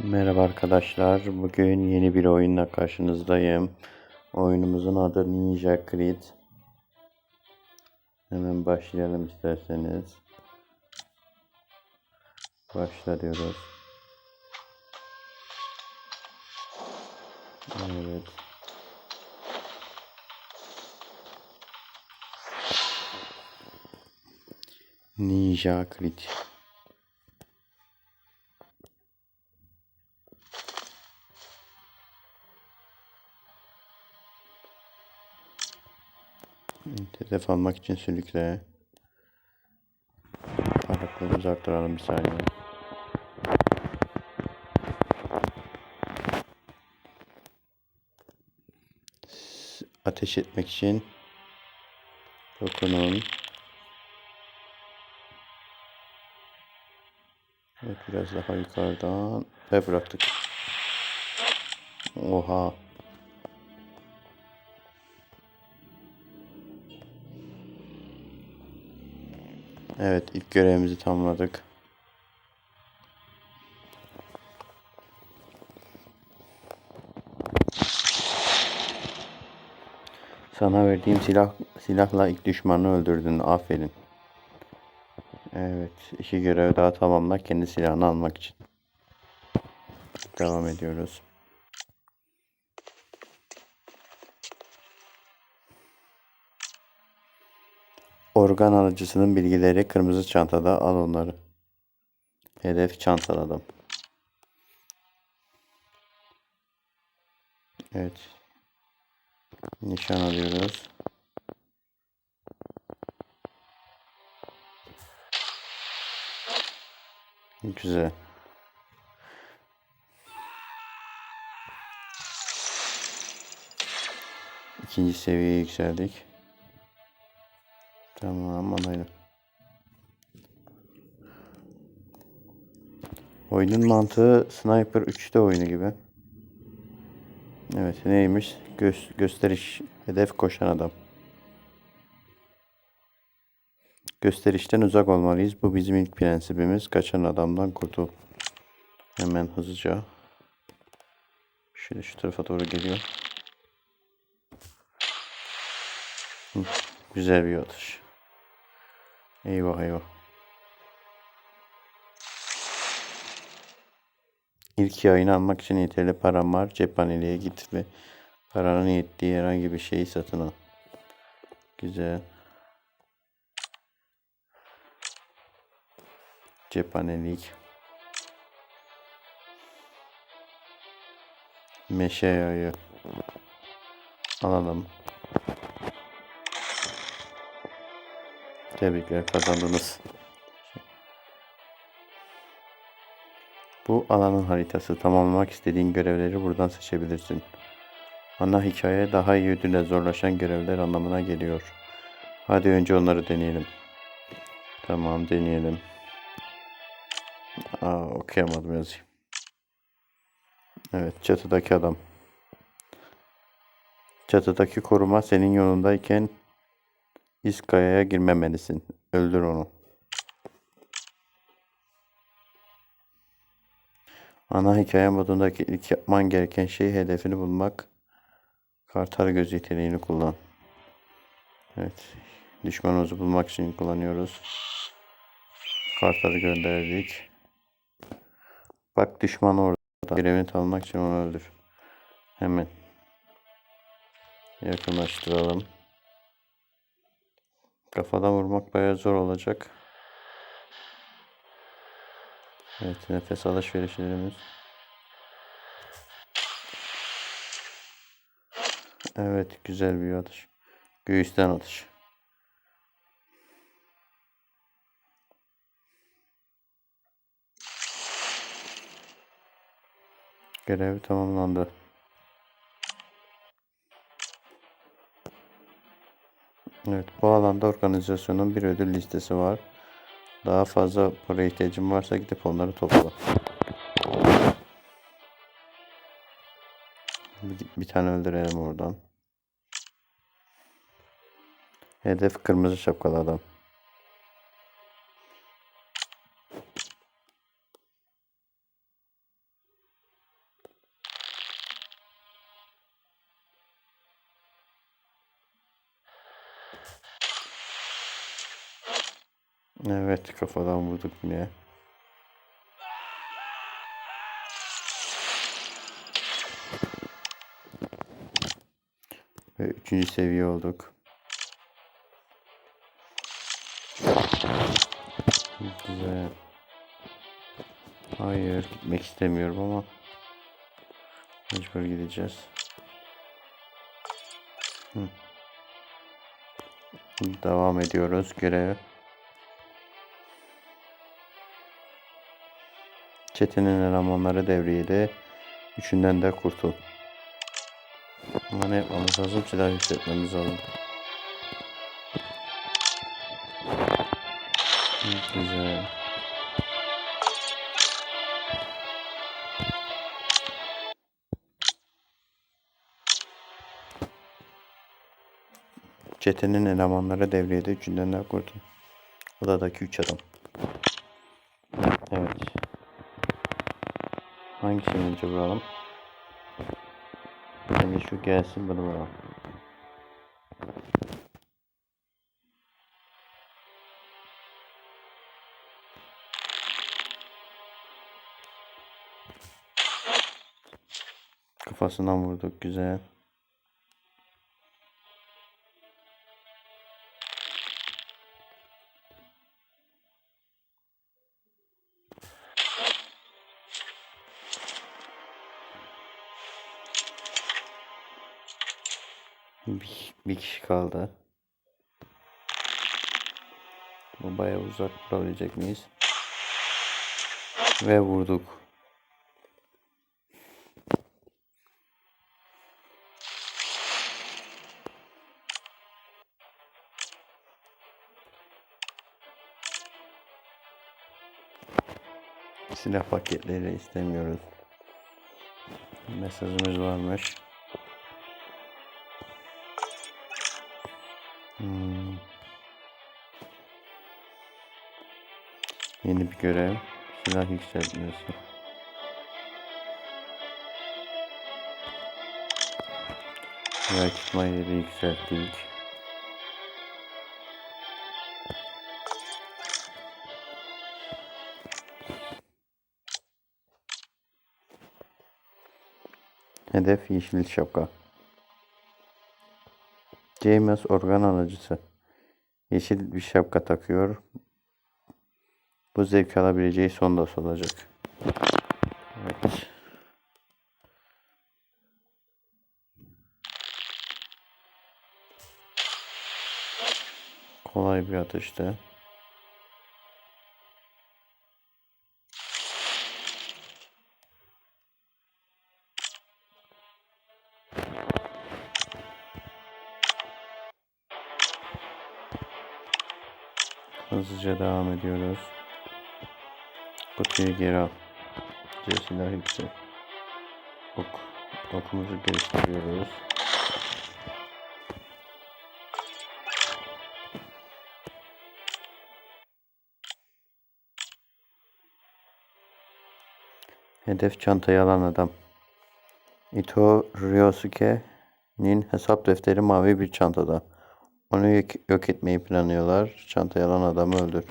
Merhaba arkadaşlar. Bugün yeni bir oyunla karşınızdayım. Oyunumuzun adı Ninja Creed. Hemen başlayalım isterseniz. Başla diyoruz. Evet. Ninja Creed. Hedef almak için sürükle. Parlaklığımızı arttıralım bir saniye. Ateş etmek için dokunun. Evet biraz daha yukarıdan ve bıraktık. Oha. Evet ilk görevimizi tamamladık. Sana verdiğim silah silahla ilk düşmanı öldürdün. Aferin. Evet, iki görev daha tamamla kendi silahını almak için. Devam ediyoruz. Organ alıcısının bilgileri kırmızı çantada al onları. Hedef çantaladım. Evet. Nişan alıyoruz. Güzel. İkinci seviyeye yükseldik. Tamam onaylı. Oyunun mantığı Sniper 3'te oyunu gibi. Evet neymiş? Göz, gösteriş hedef koşan adam. Gösterişten uzak olmalıyız. Bu bizim ilk prensibimiz. Kaçan adamdan kurtul. Hemen hızlıca. Şöyle şu tarafa doğru geliyor. Hı, güzel bir atış. Eyvah eyvah. İlk yayını almak için yeterli param var. Cephaneliğe git ve paranın yettiği herhangi bir şeyi satın al. Güzel. Cephanelik. Meşe yağı. Alalım. Tebrikler kazandınız. Bu alanın haritası. Tamamlamak istediğin görevleri buradan seçebilirsin. Ana hikaye daha iyi ödülle zorlaşan görevler anlamına geliyor. Hadi önce onları deneyelim. Tamam deneyelim. Aa okuyamadım yazayım. Evet çatıdaki adam. Çatıdaki koruma senin yolundayken İskaya'ya girmemelisin. Öldür onu. Ana hikaye modundaki ilk yapman gereken şey hedefini bulmak. Kartal göz yeteneğini kullan. Evet. Düşmanımızı bulmak için kullanıyoruz. Kartalı gönderdik. Bak düşman orada. Görevini tamamlamak için onu öldür. Hemen. Yakınlaştıralım. Kafadan vurmak bayağı zor olacak. Evet nefes alışverişlerimiz. Evet güzel bir atış. Göğüsten atış. Görev tamamlandı. Evet bu alanda organizasyonun bir ödül listesi var. Daha fazla para ihtiyacın varsa gidip onları topla. Bir, bir tane öldürelim oradan. Hedef kırmızı şapkalı adam. Kafadan vurduk yine. Ve üçüncü seviye olduk. Güzel. Hayır gitmek istemiyorum ama mecbur gideceğiz. Hı. Devam ediyoruz görev. Çetenin elemanları devriyede. Üçünden de kurtul. Ama ne yapmamız lazım? Silah yükseltmemiz lazım. Güzel. Çetenin elemanları devriyede. Üçünden de kurtul. Odadaki üç adam. Evet. Hangisini önce vuralım? Bence şu gelsin bunu vuralım. Kafasından vurduk güzel. Bir, bir kişi kaldı. Bu bayağı uzak vurabilecek miyiz? Ve vurduk. Silah paketleri istemiyoruz. Mesajımız varmış. Hmm. Yeni bir görev. Silah yükseltmesi. Silah tutma yeri yükselttik. Hedef yeşil şapka. James organ alıcısı. Yeşil bir şapka takıyor. Bu zevk alabileceği son dost olacak. Evet. Kolay bir atıştı. Hızlıca devam ediyoruz. Kutuyu geri al. C silah yüksek. Ok. Okumuzu geliştiriyoruz. Hedef çantayı alan adam. Ito Ryosuke'nin hesap defteri mavi bir çantada. Onu yok, etmeyi planlıyorlar. Çantayı alan adamı öldür.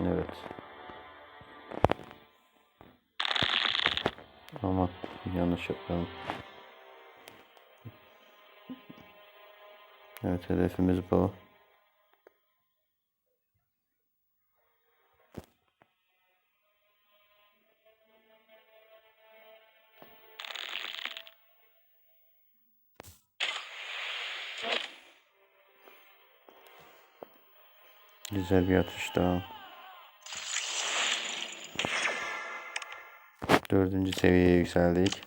Evet. Aman yanlış yapıyorum. Evet hedefimiz bu. Güzel bir atış daha. Dördüncü seviyeye yükseldik.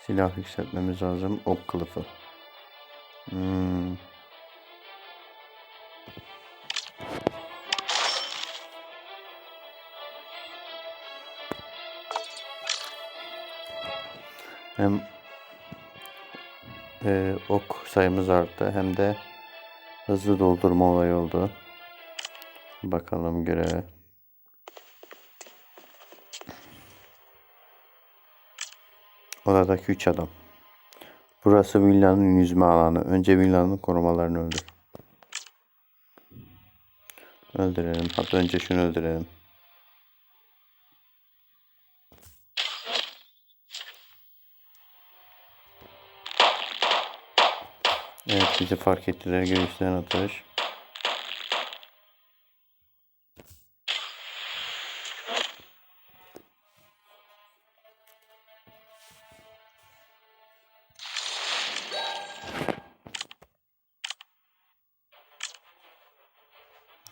Silah yükseltmemiz lazım. Ok kılıfı. Hmm. hem e, ok sayımız arttı hem de hızlı doldurma olayı oldu. Bakalım göreve. Odadaki 3 adam. Burası villanın yüzme alanı. Önce villanın korumalarını öldür. Öldürelim. Hatta önce şunu öldürelim. Bizi fark ettiler. Göğüsten atış.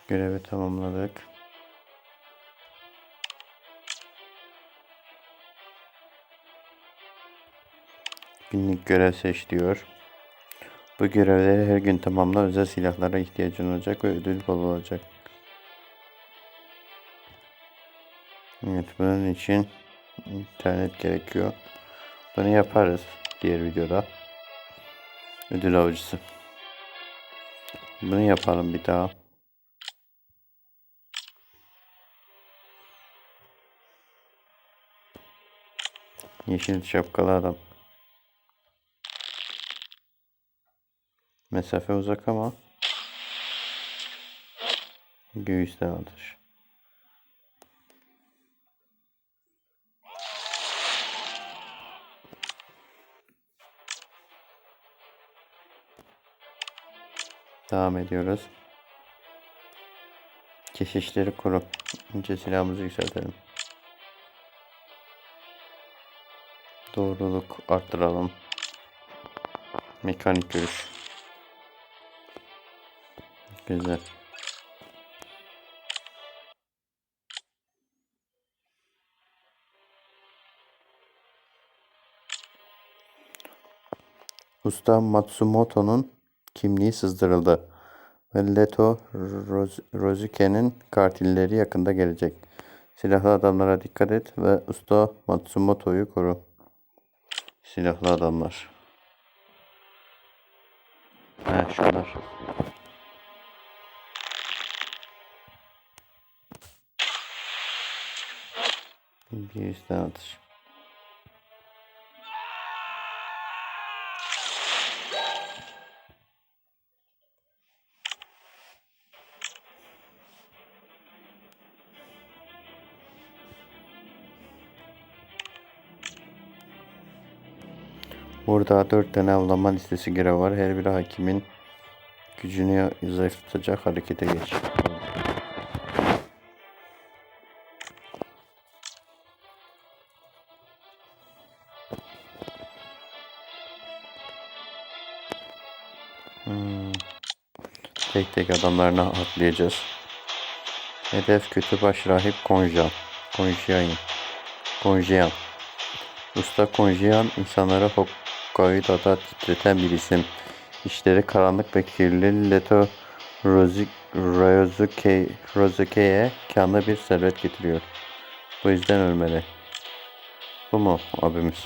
Görevi tamamladık. Günlük görev seç diyor. Bu görevleri her gün tamamla özel silahlara ihtiyacın olacak ve ödül bol olacak. Evet bunun için internet gerekiyor. Bunu yaparız diğer videoda. Ödül avcısı. Bunu yapalım bir daha. Yeşil şapkalı adam. Mesafe uzak ama göğüsten atış. Devam ediyoruz. Keşişleri kuru. Önce silahımızı yükseltelim. Doğruluk arttıralım. Mekanik görüş. Güzel. Usta Matsumoto'nun kimliği sızdırıldı. Ve Leto Roz- Rozuke'nin katilleri yakında gelecek. Silahlı adamlara dikkat et ve Usta Matsumoto'yu koru. Silahlı adamlar. Ha şunlar. Bir üstten atış. Burada dört tane avlanma listesi görev var. Her biri hakimin gücünü zayıflatacak harekete geç. Tek tek adamlarına atlayacağız. Hedef kötü baş rahip Konjan. Konjian. Konjian. Usta Konjian insanları Hokkaido'da titreten bir isim. İşleri karanlık ve kirli Leto Rozi- Rozuke, Rozuke'ye kanlı bir servet getiriyor. Bu yüzden ölmeli. Bu mu abimiz?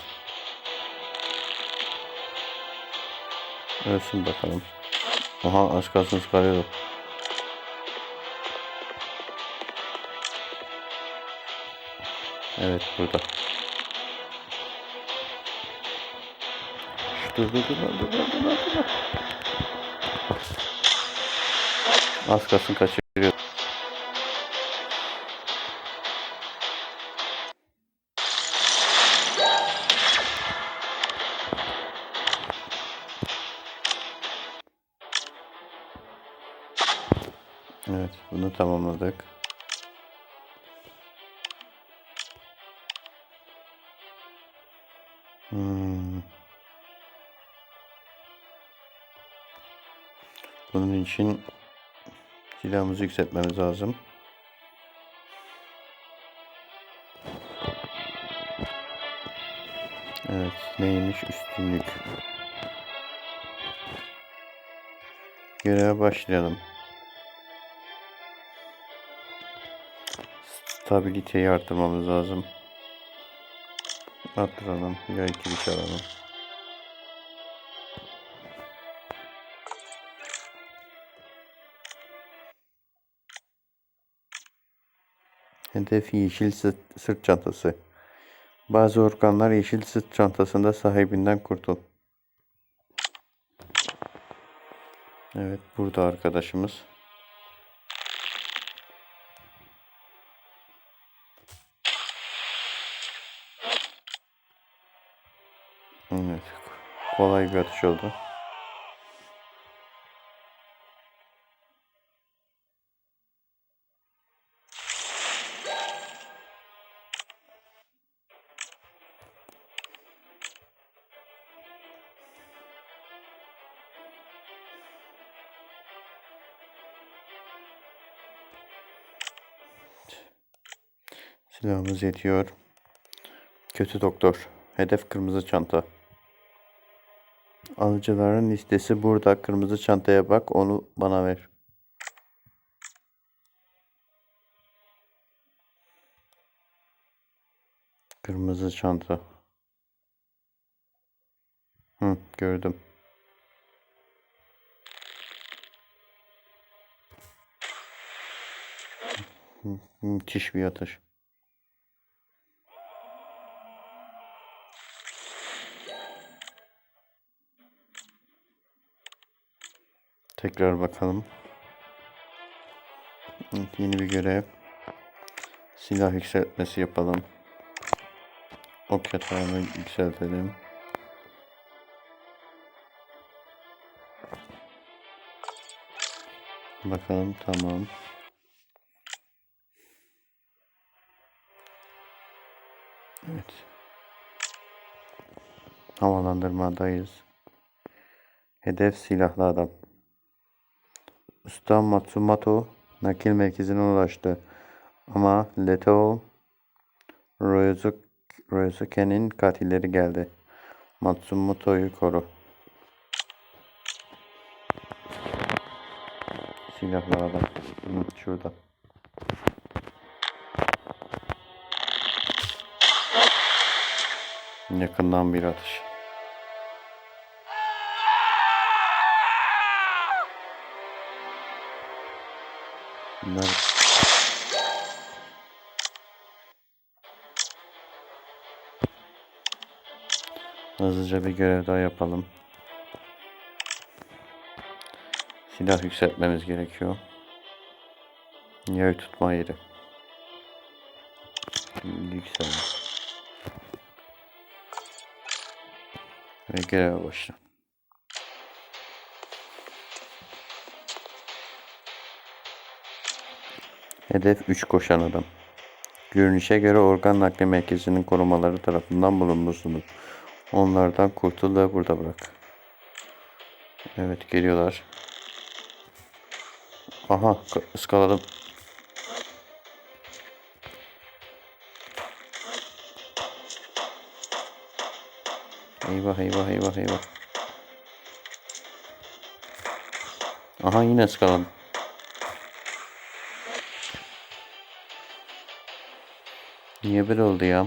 Ölsün bakalım. Aha az kalsın sıkarıyordu. Evet burada. Dur dur dur dur dur dur dur. Az kalsın kaçırıyor. Evet bunu tamamladık. Hmm. Bunun için silahımızı yükseltmemiz lazım. Evet neymiş üstünlük. Göreve başlayalım. Stabiliteyi arttırmamız lazım. Arttıralım. Ya iki bir alalım. Hedef yeşil sırt, çantası. Bazı organlar yeşil sırt çantasında sahibinden kurtul. Evet burada arkadaşımız. Kolay bir atış oldu. Silahımız yetiyor. Kötü doktor. Hedef kırmızı çanta. Alıcıların listesi burada. Kırmızı çantaya bak. Onu bana ver. Kırmızı çanta. Hı, gördüm. Müthiş bir atış. Tekrar bakalım. Evet, yeni bir görev. Silah yükseltmesi yapalım. Ok yatağını yükseltelim. Bakalım tamam. Evet. Havalandırmadayız. Hedef silahlı adam. Usta Matsumoto nakil merkezine ulaştı. Ama Leto Ryosuke, Ryosuke'nin katilleri geldi. Matsumoto'yu koru. Silahlı adam. Hı, şurada. Yakından bir atış. Bunlar Hızlıca bir görev daha yapalım. Silah yükseltmemiz gerekiyor. Yay tutma yeri. Yüksel. Ve göreve başla. Hedef 3 koşan adam. Görünüşe göre organ nakli merkezinin korumaları tarafından bulunmuşsunuz. Onlardan kurtul ve burada bırak. Evet geliyorlar. Aha ka- ıskaladım. Eyvah eyvah eyvah eyvah. Aha yine ıskaladım. Niye böyle oldu ya?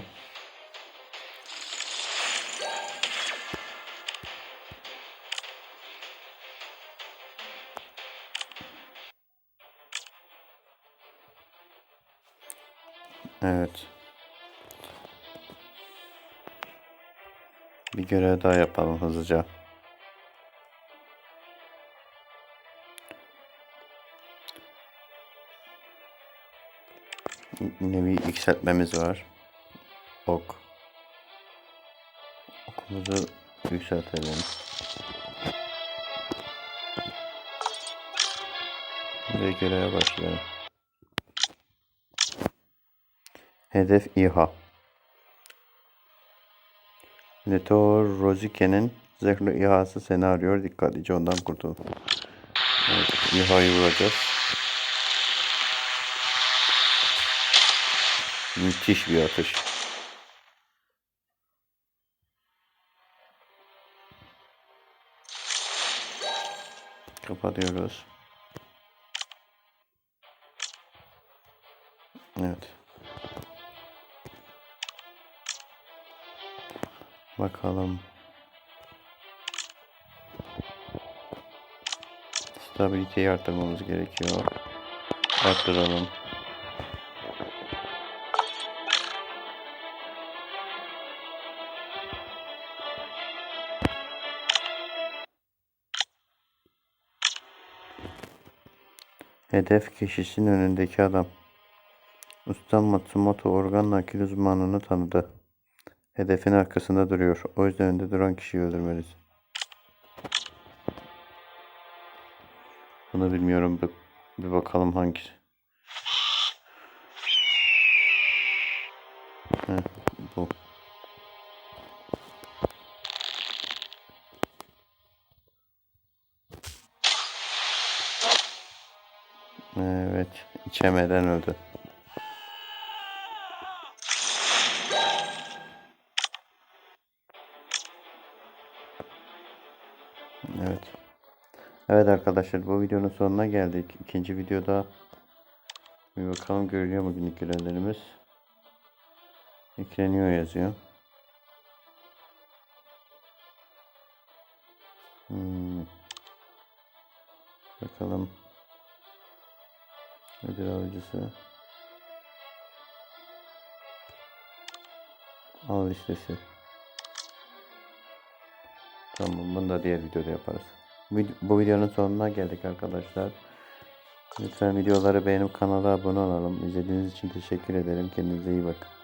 Evet. Bir görev daha yapalım hızlıca. Yine bir yükseltmemiz var. Ok. Okumuzu yükseltelim. Ve göreve başlayalım. Hedef İHA. Leto Rozike'nin zırhlı İHA'sı seni. Dikkatlice ondan kurtul. Evet, İHA'yı vuracağız. Müthiş bir atış. Kapatıyoruz. Evet. Bakalım. Stabiliteyi arttırmamız gerekiyor. Arttıralım. Hedef kişisinin önündeki adam. Usta Matsumoto organ nakil uzmanını tanıdı. Hedefin arkasında duruyor. O yüzden önünde duran kişiyi öldürmelisin. Bunu bilmiyorum. Bir bakalım hangisi. Evet. içemeden öldü. Evet. Evet arkadaşlar bu videonun sonuna geldik. İkinci videoda bir bakalım görülüyor mu günlük görevlerimiz. Yükleniyor yazıyor. Hmm. Bakalım. Ödül avcısı. Al listesi. Tamam bunu da diğer videoda yaparız. Bu videonun sonuna geldik arkadaşlar. Lütfen videoları beğenip kanala abone olalım. İzlediğiniz için teşekkür ederim. Kendinize iyi bakın.